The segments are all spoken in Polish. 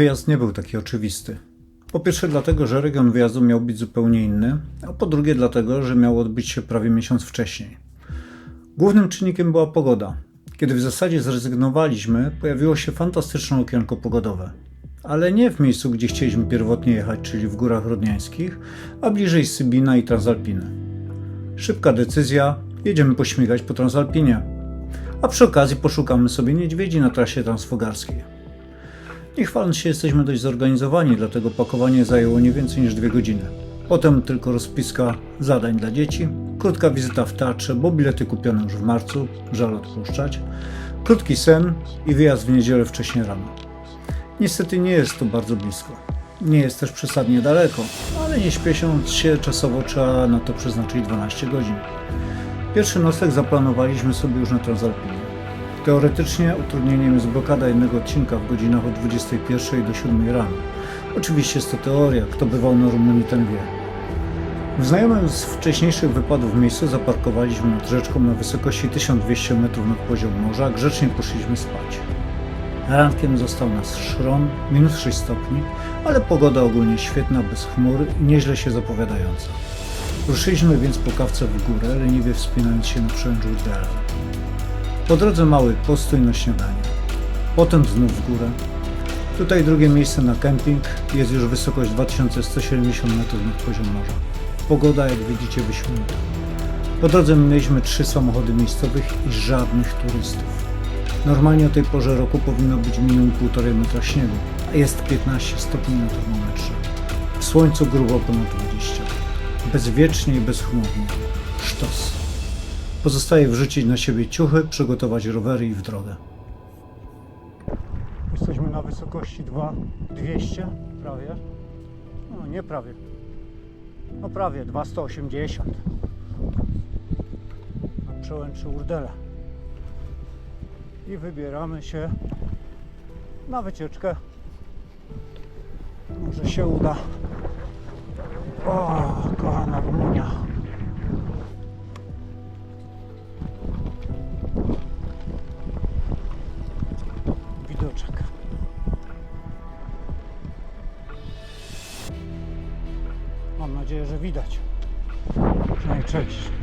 Wyjazd nie był taki oczywisty. Po pierwsze dlatego, że region wyjazdu miał być zupełnie inny, a po drugie dlatego, że miał odbyć się prawie miesiąc wcześniej. Głównym czynnikiem była pogoda. Kiedy w zasadzie zrezygnowaliśmy, pojawiło się fantastyczne okienko pogodowe. Ale nie w miejscu, gdzie chcieliśmy pierwotnie jechać, czyli w Górach Rodniańskich, a bliżej Sybina i Transalpiny. Szybka decyzja, jedziemy pośmigać po Transalpinie. A przy okazji poszukamy sobie niedźwiedzi na trasie transfogarskiej. Nie chwaląc się, jesteśmy dość zorganizowani, dlatego pakowanie zajęło nie więcej niż dwie godziny. Potem tylko rozpiska zadań dla dzieci, krótka wizyta w teatrze, bo bilety kupione już w marcu, żal odpuszczać, krótki sen i wyjazd w niedzielę wcześnie rano. Niestety nie jest to bardzo blisko. Nie jest też przesadnie daleko, ale nie śpiesząc się czasowo trzeba na to przeznaczyć 12 godzin. Pierwszy nocleg zaplanowaliśmy sobie już na Transalpinie. Teoretycznie utrudnieniem jest blokada jednego odcinka w godzinach od 21 do 7 rano. Oczywiście jest to teoria, kto bywał na Rumunii ten wie. W znajomym z wcześniejszych wypadów miejscu zaparkowaliśmy nad rzeczką na wysokości 1200 metrów nad poziom morza, grzecznie poszliśmy spać. Rankiem został nas szron, minus 6 stopni, ale pogoda ogólnie świetna, bez chmur i nieźle się zapowiadająca. Ruszyliśmy więc po kawce w górę, leniwie wspinając się na przełęcz Urdelen. Po drodze mały postój na śniadanie. Potem znów w górę. Tutaj drugie miejsce na kemping. Jest już wysokość 2170 metrów nad poziom morza. Pogoda, jak widzicie, wyśmienita. Po drodze minęliśmy trzy samochody miejscowych i żadnych turystów. Normalnie o tej porze roku powinno być minimum 1,5 metra śniegu, a jest 15 stopni na termometrze. W słońcu grubo ponad 20. Bezwiecznie i bezchmurnie. Sztos. Pozostaje wrzucić na siebie ciuchy, przygotować rowery i w drogę. Jesteśmy na wysokości 2200 prawie. No nie prawie. No prawie 2180. Na przełęczy Urdela. I wybieramy się na wycieczkę. Może się uda. O, kochana Rumunia.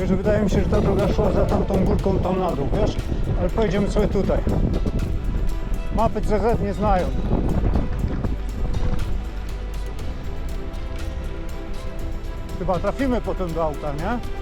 Mówię, że wydaje mi się, że ta droga szła za tamtą górką tam na dół, wiesz? Ale pojedziemy sobie tutaj. Mapy CZ nie znają. Chyba trafimy potem do auta, nie?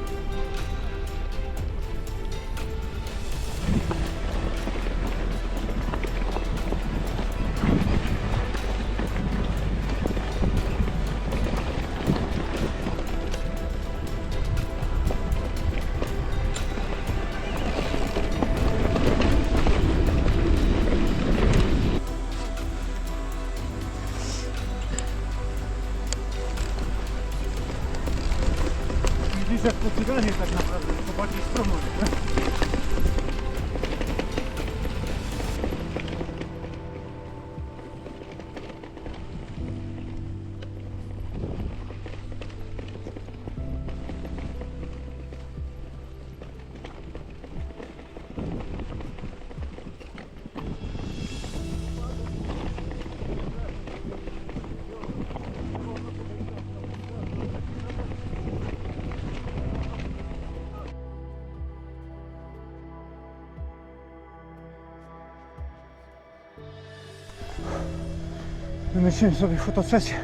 Wymyśliłem sobie fotosesję.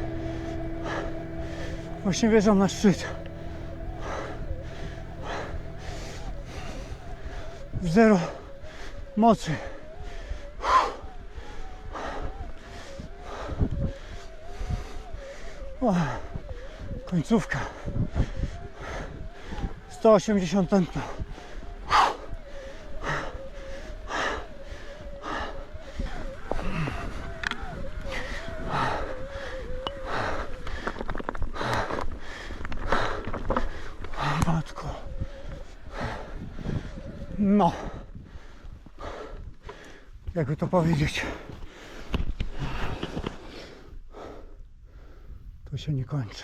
Właśnie wjeżdżam na szczyt. W zero mocy. O, końcówka. 180 tętna. Jakby to powiedzieć. To się nie kończy.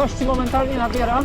Prędkości momentalnie nabiera.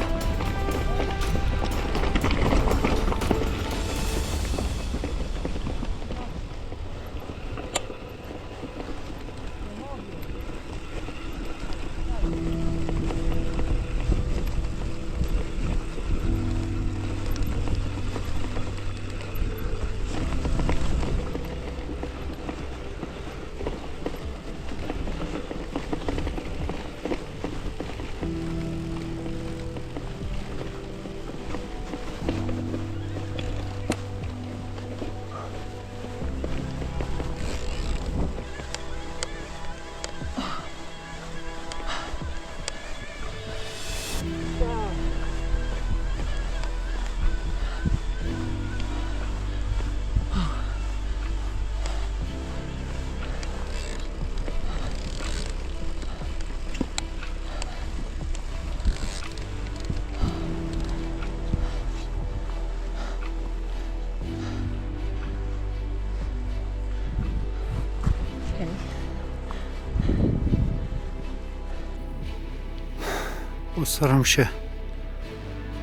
Postaram się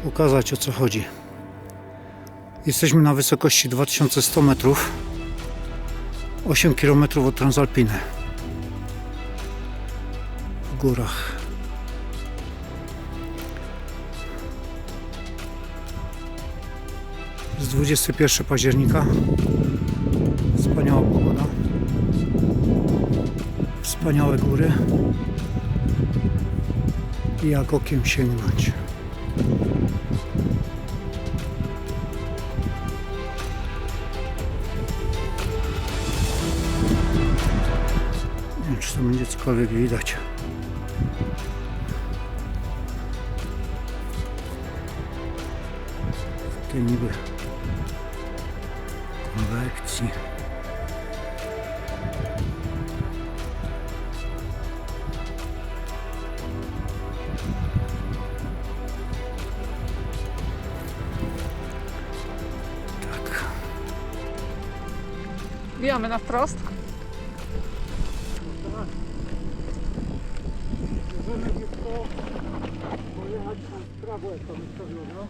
pokazać o co chodzi. Jesteśmy na wysokości 2100 metrów, 8 km od Transalpiny. W górach. Jest 21 października. Wspaniała pogoda. Wspaniałe góry i jak okiem sięgnąć. Nie wiem, czy to będzie cokolwiek widać. Tej niby Bijamy na wprost. Możemy tylko pojechać tam w prawo, jak to wystawione.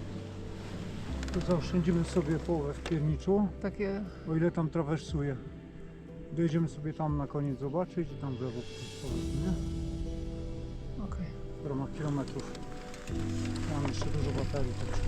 Tu zaoszczędzimy sobie połowę w pierniczu, Takie o ile tam trawersuje. Dojedziemy sobie tam na koniec zobaczyć i tam w lewo z powrotem, nie? okej. W ramach kilometrów. Mam jeszcze dużo baterii, także.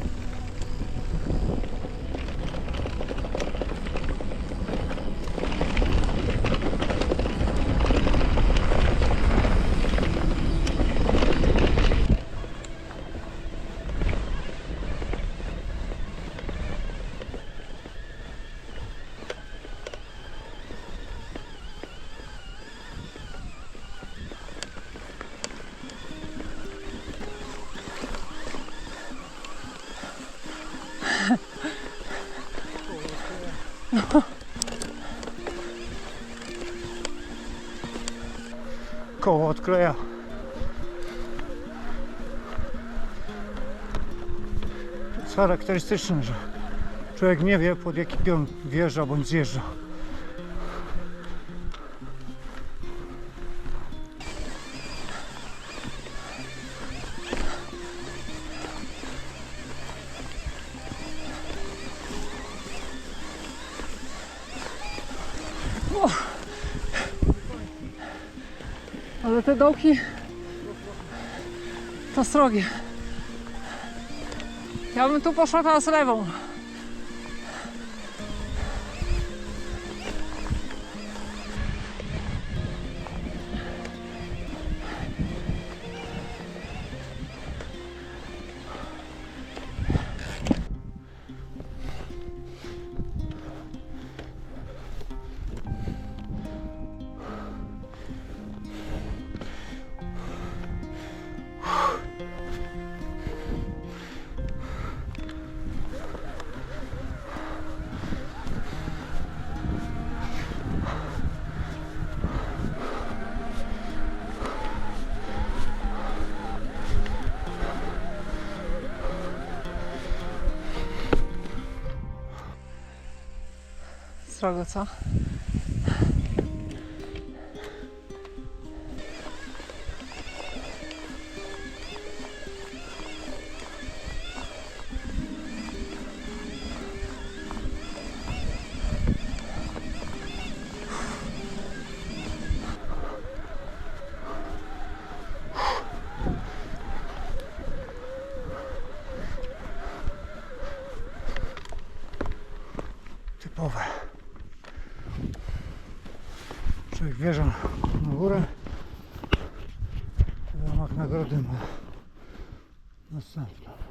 Koło odkleja. To charakterystyczne, że człowiek nie wie pod jaki pion wjeżdża bądź zjeżdża. To srogie. Ja bym tu poszła teraz lewą. Struggle छ Człowiek wjeżdża na górę. W ramach nagrody ma następną.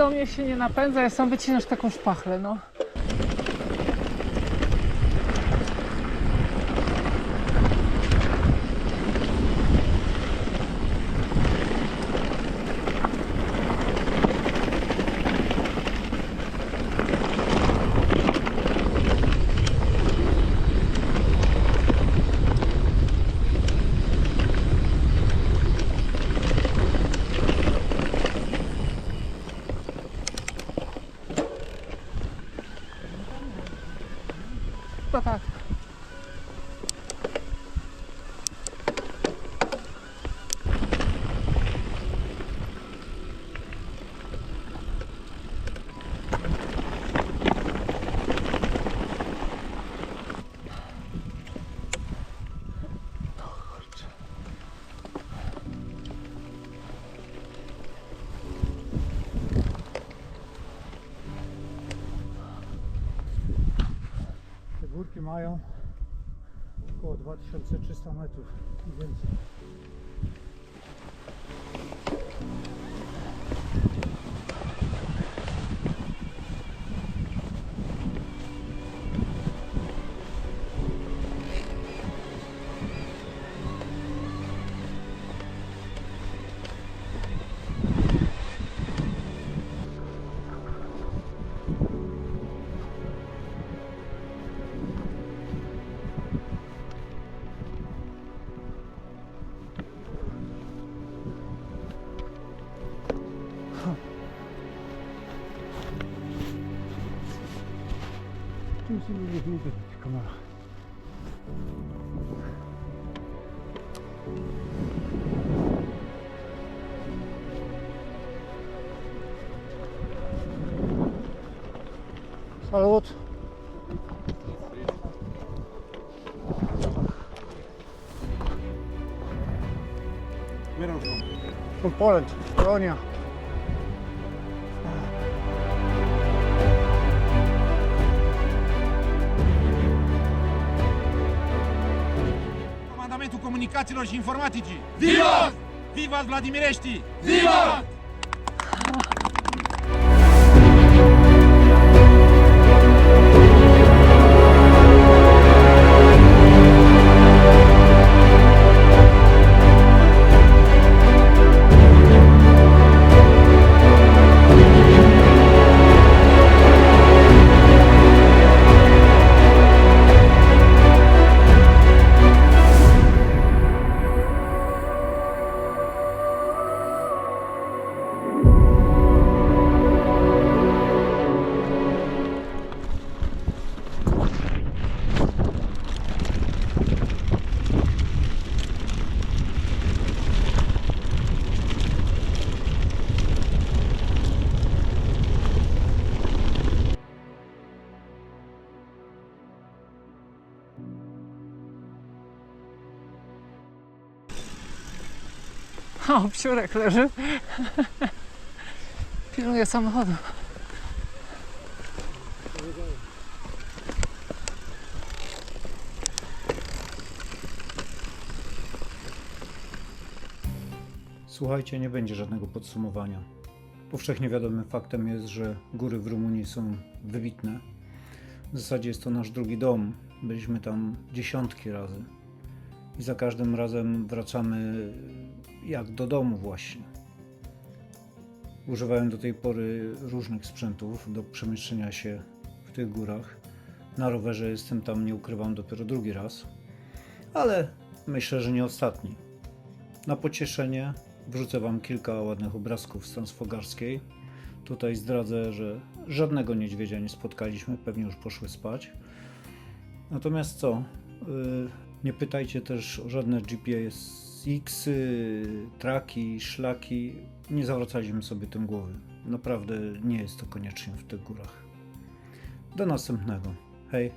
Do mnie się nie napędza, ja sam wycinasz taką szpachlę, no. Mają około 2300 metrów i więcej. Tym się nie widać kamera. Salut! From Poland, Polonia. Comunicațiilor și Informaticii. Viva! Viva Vladimirești! Viva! O, leży. Pilnuje samochodu. Słuchajcie, nie będzie żadnego podsumowania. Powszechnie wiadomym faktem jest, że góry w Rumunii są wybitne. W zasadzie jest to nasz drugi dom. Byliśmy tam dziesiątki razy. I za każdym razem wracamy jak do domu właśnie. Używałem do tej pory różnych sprzętów do przemieszczenia się w tych górach. Na rowerze jestem tam, nie ukrywam, dopiero drugi raz. Ale myślę, że nie ostatni. Na pocieszenie wrzucę Wam kilka ładnych obrazków z Transfogarskiej. Tutaj zdradzę, że żadnego niedźwiedzia nie spotkaliśmy, pewnie już poszły spać. Natomiast co? Yy, nie pytajcie też o żadne GPS-y, traki, szlaki. Nie zawracaliśmy sobie tym głowy. Naprawdę nie jest to koniecznie w tych górach. Do następnego. Hej!